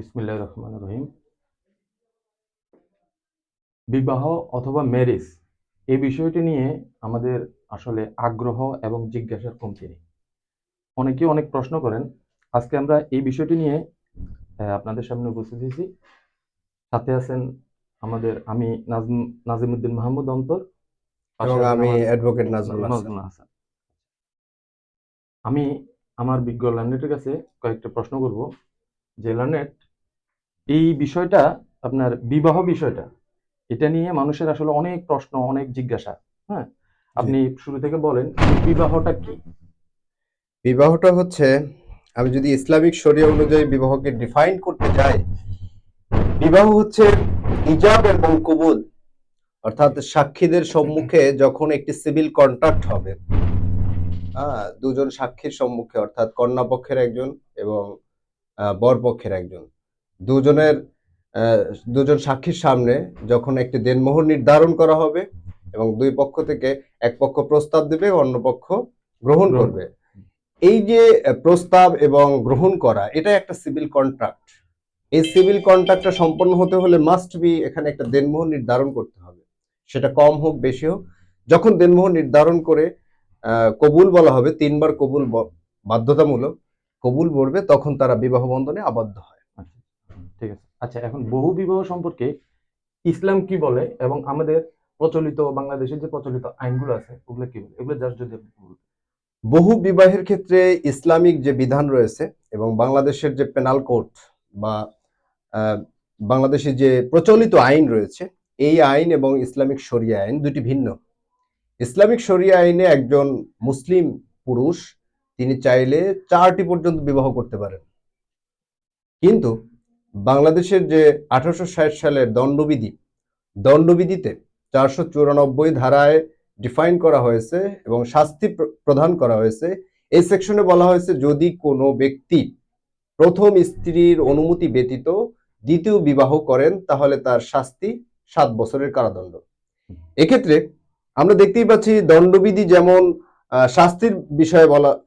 বিসমিল্লাহ রহমান রহিম। বিবাহ অথবা ম্যারেজ এই বিষয়টি নিয়ে আমাদের আসলে আগ্রহ এবং জিজ্ঞাসার কমতি নেই। অনেকেই অনেক প্রশ্ন করেন আজকে আমরা এই বিষয়টি নিয়ে আপনাদের সামনে উপস্থিত হয়েছি। সাথে আছেন আমাদের আমি নাজম নাজিমুদ্দিন মাহমুদ অন্তর এবং আমি আমার- অ্যাডভোকেট নাজমুল হাসান। আমি আমার বিজ্ঞ লার্নেটের কাছে কয়েকটা প্রশ্ন করব। যে লার্নেট এই বিষয়টা আপনার বিবাহ বিষয়টা এটা নিয়ে মানুষের আসলে অনেক প্রশ্ন অনেক জিজ্ঞাসা হ্যাঁ? আপনি শুরু থেকে বলেন বিবাহটা কি? বিবাহটা হচ্ছে আমি যদি ইসলামিক শরিয়া অনুযায়ী বিবাহকে ডিফাইন করতে যাই বিবাহ হচ্ছে ইজাব এবং কবুল অর্থাৎ সাক্ষীদের সম্মুখে যখন একটি সিভিল কন্ট্রাক্ট হবে হ্যাঁ দুজন সাক্ষীর সম্মুখে অর্থাৎ কন্যা পক্ষের একজন এবং বর পক্ষের একজন। দুজনের দুজন সাক্ষীর সামনে যখন একটি দেনমোহর নির্ধারণ করা হবে এবং দুই পক্ষ থেকে এক পক্ষ প্রস্তাব দেবে অন্য পক্ষ গ্রহণ করবে। এই যে প্রস্তাব এবং গ্রহণ করা এটা একটা সিভিল কন্ট্রাক্ট। এই সিভিল কন্ট্রাক্টটা সম্পন্ন হতে হলে মাস্ট বি এখানে একটা দেনমোহর নির্ধারণ করতে হবে। সেটা কম হোক বেশি হোক। যখন দেনমোহর নির্ধারণ করে কবুল বলা হবে তিনবার কবুল বাধ্যতামূলক কবুল বলবে তখন তারা বিবাহ বন্ধনে আবদ্ধ হয়। ঠিক আছে? আচ্ছা এখন বহু বিবাহ সম্পর্কে ইসলাম কি বলে এবং আমাদের প্রচলিত বাংলাদেশের যে প্রচলিত আইনগুলো আছে ওগুলো কি বলে? এগুলো জাস্ট যদি বহু বিবাহের ক্ষেত্রে ইসলামিক যে বিধান রয়েছে এবং বাংলাদেশের যে পেনাল কোড বা আহ, বাংলাদেশে যে প্রচলিত আইন রয়েছে এই আইন এবং ইসলামিক শরিয়া আইন দুটি ভিন্ন। ইসলামিক শরিয়া আইনে একজন মুসলিম পুরুষ তিনি চাইলে চারটি পর্যন্ত বিবাহ করতে পারেন। কিন্তু বাংলাদেশের যে আঠারোশো ষাট সালের দণ্ডবিধি, দণ্ডবিধিতে চারশো চুরানব্বই ধারায় ডিফাইন করা হয়েছে এবং শাস্তি প্র- প্রদান করা হয়েছে। এই সেকশনে বলা হয়েছে, যদি কোনো ব্যক্তি প্রথম স্ত্রীর অনুমতি ব্যতীত দ্বিতীয় বিবাহ করেন, তাহলে তার শাস্তি সাত বছরের কারাদণ্ড। এক্ষেত্রে আমরা দেখতেই পাচ্ছি, দণ্ডবিধি যেমন শাস্তির বিষয়ে বলা,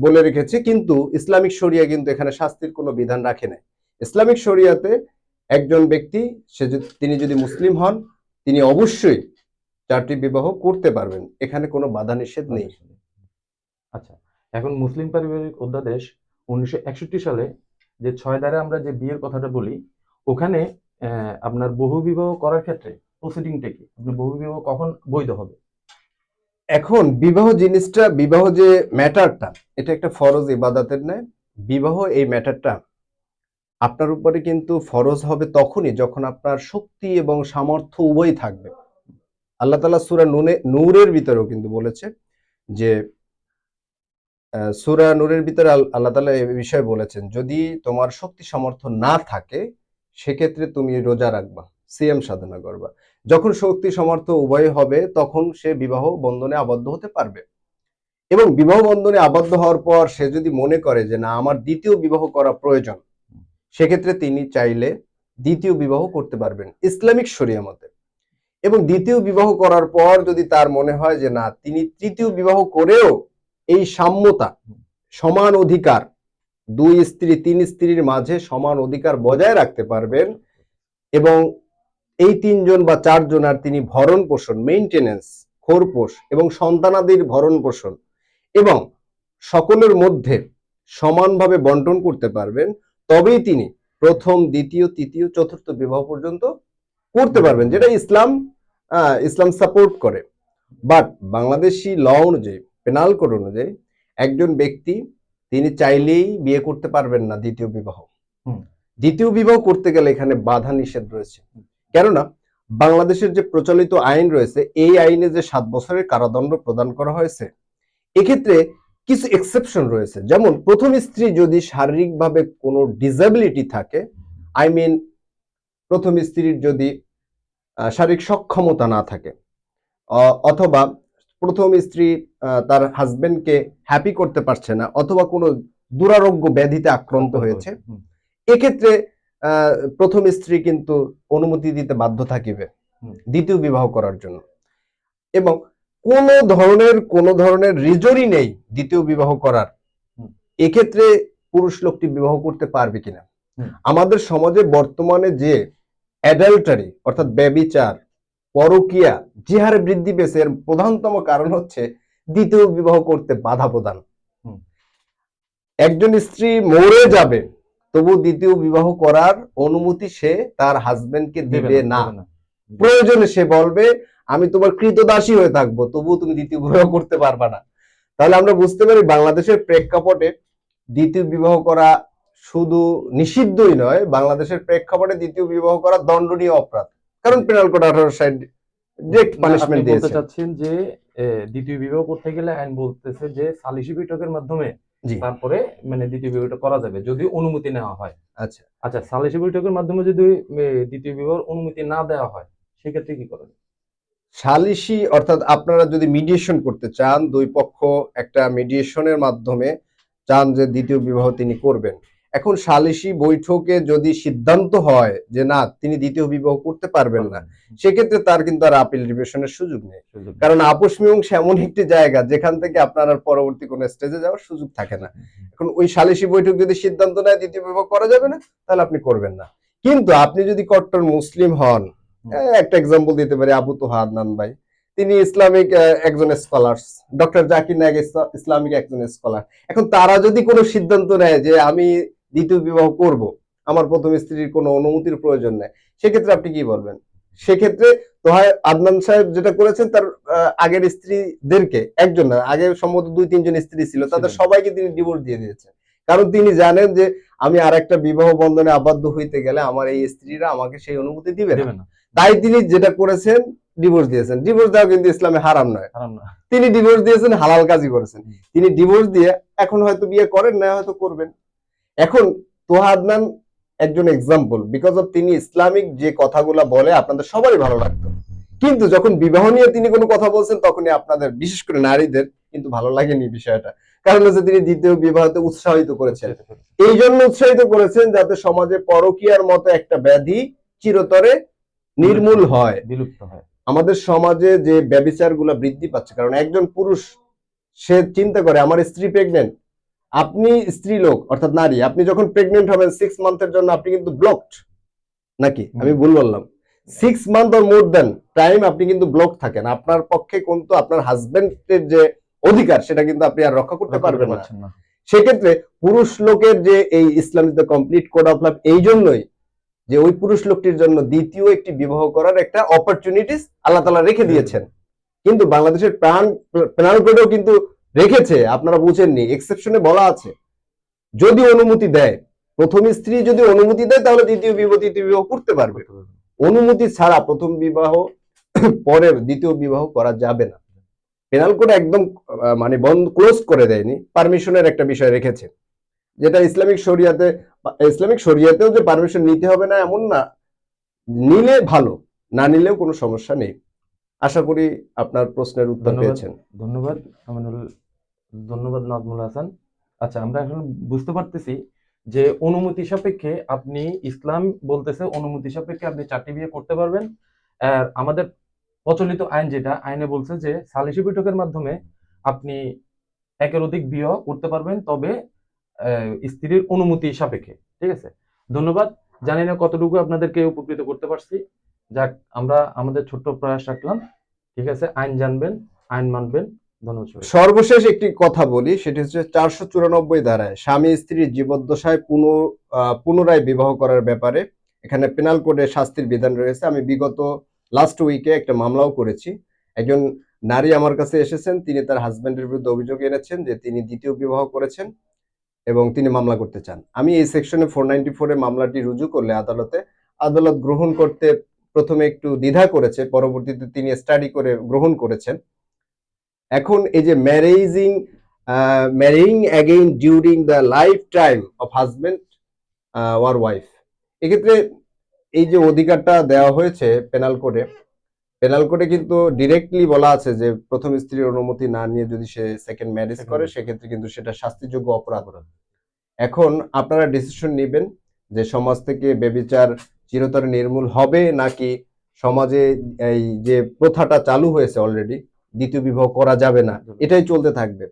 বলে রেখেছে, কিন্তু ইসলামিক শরিয়া কিন্তু এখানে শাস্তির কোনো বিধান রাখে নাই। ইসলামিক শরিয়াতে একজন ব্যক্তি সে যদি- তিনি যদি মুসলিম হন তিনি অবশ্যই চারটি বিবাহ করতে পারবেন। এখানে কোনো বাধা নিষেধ নেই। আচ্ছা এখন মুসলিম পারিবারিক অধ্যাদেশ উনিশশো একষট্টি সালে যে ছয় দ্বারা আমরা যে বিয়ের কথাটা বলি ওখানে আহ, আপনার বহু বিবাহ করার ক্ষেত্রে প্রসিডিংটা কি? আপনার বহু বিবাহ কখন বৈধ হবে? এখন বিবাহ জিনিসটা বিবাহ যে ম্যাটারটা এটা একটা ফরজ ইবাদাতের নেয় বিবাহ এই ম্যাটারটা আপনার উপরে কিন্তু ফরজ হবে তখনই যখন আপনার শক্তি এবং সামর্থ্য উভয় থাকবে। আল্লাহ তালা সুরা নুনে, নূরের ভিতরেও কিন্তু বলেছে যে সূরা নূরের ভিতরে আল- আল্লাহ তালা এই বিষয়ে বলেছেন, যদি তোমার শক্তি সামর্থ্য না থাকে, সেক্ষেত্রে তুমি রোজা রাখবা সিএম সাধনা করবা। যখন শক্তি সামর্থ্য উভয় হবে, তখন সে বিবাহ বন্ধনে আবদ্ধ হতে পারবে। এবং বিবাহ বন্ধনে আবদ্ধ হওয়ার পর সে যদি মনে করে যে, না, আমার দ্বিতীয় বিবাহ করা প্রয়োজন সেক্ষেত্রে তিনি চাইলে দ্বিতীয় বিবাহ করতে পারবেন ইসলামিক শরিয়া মতে। এবং দ্বিতীয় বিবাহ করার পর যদি তার মনে হয় যে না, তিনি তৃতীয় বিবাহ করেও এই সাম্যতা, সমান অধিকার, দুই স্ত্রী, তিন স্ত্রীর মাঝে সমান অধিকার বজায় রাখতে পারবেন এবং এই তিনজন বা চারজন আর তিনি ভরণ পোষণ মেইনটেনেন্স খোরপোষ এবং সন্তানাদির ভরণ পোষণ এবং সকলের মধ্যে সমানভাবে বন্টন করতে পারবেন তবেই তিনি প্রথম দ্বিতীয় তৃতীয় চতুর্থ বিবাহ পর্যন্ত করতে পারবেন যেটা ইসলাম ইসলাম সাপোর্ট করে। বাট বাংলাদেশি ল অনুযায়ী পেনাল কোড অনুযায়ী একজন ব্যক্তি তিনি চাইলেই বিয়ে করতে পারবেন না দ্বিতীয় বিবাহ। দ্বিতীয় বিবাহ করতে গেলে এখানে বাধা নিষেধ রয়েছে। কেননা বাংলাদেশের যে প্রচলিত আইন রয়েছে এই আইনে যে সাত বছরের কারাদণ্ড প্রদান করা হয়েছে এক্ষেত্রে কিছু এক্সেপশন রয়েছে। যেমন প্রথম স্ত্রী যদি শারীরিকভাবে কোনো ডিসেবিলিটি থাকে আই মিন প্রথম স্ত্রীর যদি শারীরিক সক্ষমতা না থাকে অথবা প্রথম স্ত্রী তার হাজবেন্ডকে হ্যাপি করতে পারছে না অথবা কোনো দুরারোগ্য ব্যাধিতে আক্রান্ত হয়েছে এক্ষেত্রে আহ, প্রথম স্ত্রী কিন্তু অনুমতি দিতে বাধ্য থাকিবে দ্বিতীয় বিবাহ করার জন্য। এবং কোনো ধরনের কোনো ধরনের রিজনই নেই দ্বিতীয় বিবাহ করার। এক্ষেত্রে পুরুষ লোকটি বিবাহ করতে পারবে কিনা? আমাদের সমাজে বর্তমানে যে অ্যাডাল্টারি অর্থাৎ ব্যবিচার পরকিয়া যে হারে বৃদ্ধি পেয়েছে এর প্রধানতম কারণ হচ্ছে দ্বিতীয় বিবাহ করতে বাধা প্রদান। একজন স্ত্রী মরে যাবে তবু দ্বিতীয় বিবাহ করার অনুমতি সে তার হাজবেন্ডকে দেবে না। প্রয়োজনে সে বলবে আমি তোমার কৃতদাসী হয়ে থাকব তবুও তুমি দ্বিতীয় বিবাহ করতে পারবা না। তাহলে আমরা বুঝতে পারি বাংলাদেশের প্রেক্ষাপটে দ্বিতীয় বিবাহ করা শুধু নিষিদ্ধই নয় বাংলাদেশের প্রেক্ষাপটে দ্বিতীয় বিবাহ করা দণ্ডনীয় অপরাধ। কারণ পেনাল কোড আঠারো ডিরেক্ট না, পানিশমেন্ট বলতে দিয়েছে। চাচ্ছেন যে দ্বিতীয় বিবাহ করতে গেলে আইন বলতেছে যে সালিসি বৈঠকের মাধ্যমে তারপরে মানে দ্বিতীয় বিবাহটা করা যাবে যদি অনুমতি নেওয়া হয়। আচ্ছা। আচ্ছা সালিসি বৈঠকের মাধ্যমে যদি দ্বিতীয় বিবাহের অনুমতি না দেওয়া হয় সেক্ষেত্রে কি করবেন সালিসি অর্থাৎ আপনারা যদি মিডিয়েশন করতে চান দুই পক্ষ একটা মিডিয়েশনের মাধ্যমে চান যে দ্বিতীয় বিবাহ তিনি করবেন। এখন সালিসি বৈঠকে যদি সিদ্ধান্ত হয় যে না তিনি দ্বিতীয় বিবাহ করতে পারবেন না সেক্ষেত্রে তার কিন্তু আর আপিল রিভিশনের সুযোগ নেই। কারণ আপোষ মীমাংসা এমন একটি জায়গা যেখান থেকে আপনার আর পরবর্তী কোনো স্টেজে যাওয়ার সুযোগ থাকে না। এখন ওই সালিসি বৈঠক যদি সিদ্ধান্ত নেয় দ্বিতীয় বিবাহ করা যাবে না তাহলে আপনি করবেন না। কিন্তু আপনি যদি কট্টর মুসলিম হন একটা এক্সাম্পল দিতে পারি আবু তো হাদনান ভাই। তিনি ইসলামিক একজন scholar doctor Zakir Naik Islamic একজন স্কলার এখন তারা যদি কোনো সিদ্ধান্ত নেয় যে আমি দ্বিতীয় বিবাহ করব আমার প্রথম স্ত্রীর কোনো অনুমতির প্রয়োজন নেই সেক্ষেত্রে আপনি কি বলবেন? সেক্ষেত্রে তোহায় আদনান সাহেব যেটা করেছেন তার আগের স্ত্রীদেরকে একজন না আগে সম্ভবত দুই তিনজন স্ত্রী ছিল তাদের সবাইকে তিনি ডিভোর্স দিয়ে দিয়েছেন। কারণ তিনি জানেন যে আমি আর একটা বিবাহ বন্ধনে আবদ্ধ হইতে গেলে আমার এই স্ত্রীরা আমাকে সেই অনুমতি দিবে না। তাই তিনি যেটা করেছেন ডিভোর্স দিয়েছেন। ডিভোর্স দেওয়া কিন্তু ইসলামে হারাম নয়। তিনি ডিভোর্স দিয়েছেন হালাল কাজই করেছেন। তিনি ডিভোর্স দিয়ে এখন হয়তো বিয়ে করেন না হয়তো করবেন। এখন তোহা আদনান একজন এক্সাম্পল বিকজ অফ তিনি ইসলামিক যে কথাগুলো বলে আপনাদের সবারই ভালো লাগতো। কিন্তু যখন বিবাহ নিয়ে তিনি কোনো কথা বলছেন তখনই আপনাদের বিশেষ করে নারীদের কিন্তু ভালো লাগেনি বিষয়টা। কারণ হচ্ছে তিনি দ্বিতীয় বিবাহতে উৎসাহিত করেছেন। এই জন্য উৎসাহিত করেছেন যাতে সমাজে পরকীয়ার মতো একটা ব্যাধি চিরতরে নির্মূল হয়। বিলুপ্ত হয়। আমাদের সমাজে যে ব্যবিচারগুলা বৃদ্ধি পাচ্ছে কারণ একজন পুরুষ সে চিন্তা করে আমার স্ত্রী প্রেগনেন্ট আপনি স্ত্রী লোক অর্থাৎ নারী আপনি যখন প্রেগনেন্ট হবেন সিক্স মান্থের জন্য আপনি কিন্তু ব্লকড নাকি? আমি ভুল বললাম। Six month or more then time আপনি কিন্তু ব্লক থাকেন। আপনার পক্ষে কিন্তু আপনার হাজবেন্ডের যে অধিকার সেটা কিন্তু আপনি আর রক্ষা করতে পারবেন না। সেক্ষেত্রে পুরুষ লোকের যে এই Islam is the complete code of love এই জন্যই যে ওই পুরুষ লোকটির জন্য দ্বিতীয় একটি বিবাহ করার একটা অপরচুনিটিস আল্লাহ তালা রেখে দিয়েছেন। কিন্তু বাংলাদেশের প্রাণ পেনাল কোডেও কিন্তু রেখেছে আপনারা বুঝেননি এক্সেপশনে বলা আছে। যদি অনুমতি দেয় প্রথম স্ত্রী যদি অনুমতি দেয় তাহলে দ্বিতীয় বিবাহ তৃতীয় বিবাহ করতে পারবে। অনুমতি ছাড়া প্রথম বিবাহ পরের দ্বিতীয় বিবাহ করা যাবে না। পেনাল কোড একদম মানে বন্ধ ক্লোজ করে দেয়নি পারমিশনের একটা বিষয় রেখেছে। যেটা ইসলামিক শরিয়াতে ইসলামিক শরিয়াতেও যে পারমিশন নিতে হবে না এমন না নিলে ভালো না নিলেও কোনো সমস্যা নেই। আশা করি আপনার প্রশ্নের উত্তর পেয়েছেন। ধন্যবাদ আমিনুল ধন্যবাদ নাজমুল হাসান। আচ্ছা আমরা এখন বুঝতে পারতেছি যে অনুমতি সাপেক্ষে আপনি ইসলাম বলতেছে অনুমতি সাপেক্ষে আপনি চারটি বিয়ে করতে পারবেন। আর আমাদের প্রচলিত আইন যেটা আইনে বলছে যে সালিসি বৈঠকের মাধ্যমে আপনি একের অধিক বিয়ে করতে পারবেন তবে স্ত্রীর অনুমতি সাপেক্ষে, ঠিক আছে? ধন্যবাদ। জানি না কতটুকু আপনাদেরকে উপকৃত করতে পারছি। যাক, আমরা আমাদের ছোট্ট প্রয়াস রাখলাম। ঠিক আছে, আইন জানবেন, আইন মানবেন। সর্বশেষ একটি কথা বলি, সেটি হচ্ছে চারশো চুরানব্বই ধারায় স্বামী স্ত্রীর জীবদ্দশায় পুনরায় বিবাহ করার ব্যাপারে এখানে পেনাল কোডে শাস্তির বিধান রয়েছে। আমি বিগত লাস্ট উইকে একটা মামলাও করেছি। একজন নারী আমার কাছে এসেছেন, তিনি তার হাজবেন্ডের বিরুদ্ধে অভিযোগ এনেছেন যে তিনি দ্বিতীয় বিবাহ করেছেন। এবং তিনি মামলা করতে চান। আমি এই সেকশনে ফোর নাইনটি ফোরে মামলাটি রুজু করলে আদালতে আদালত গ্রহণ করতে প্রথমে একটু দ্বিধা করেছে, পরবর্তীতে তিনি স্টাডি করে গ্রহণ করেছেন। এখন এই যে ম্যারেজিং marrying again during the lifetime of husband or wife এক্ষেত্রে এই যে অধিকারটা দেওয়া হয়েছে পেনাল কোডে পেনাল কোডে কিন্তু ডিরেক্টলি বলা আছে যে প্রথম স্ত্রীর অনুমতি না নিয়ে যদি সে সেকেন্ড ম্যারেজ করে সেক্ষেত্রে কিন্তু সেটা শাস্তিযোগ্য অপরাধ। এখন আপনারা ডিসিশন নেবেন যে সমাজ থেকে বেবিচার চিরতরে নির্মূল হবে নাকি সমাজে এই যে প্রথাটা চালু হয়েছে অলরেডি দ্বিতীয় বিবাহ করা যাবে না? এটাই চলতে থাকবে।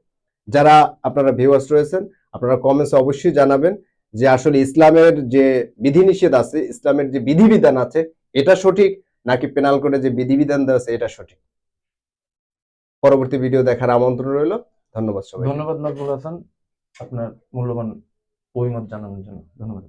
যারা আপনারা ভিউয়ার্স রয়েছেন আপনারা কমেন্টসে অবশ্যই জানাবেন যে আসলে ইসলামের যে বিধিনিষেধ আছে ইসলামের যে বিধিবিধান আছে এটা সঠিক নাকি পেনাল কোডে যে বিধিবিধান দেওয়া আছে, এটা সঠিক? পরবর্তী ভিডিও দেখার আমন্ত্রণ রইল। ধন্যবাদ সবাই ধন্যবাদ নজরুল হাসান। আপনার মূল্যবান অভিমত জানানোর জন্য ধন্যবাদ।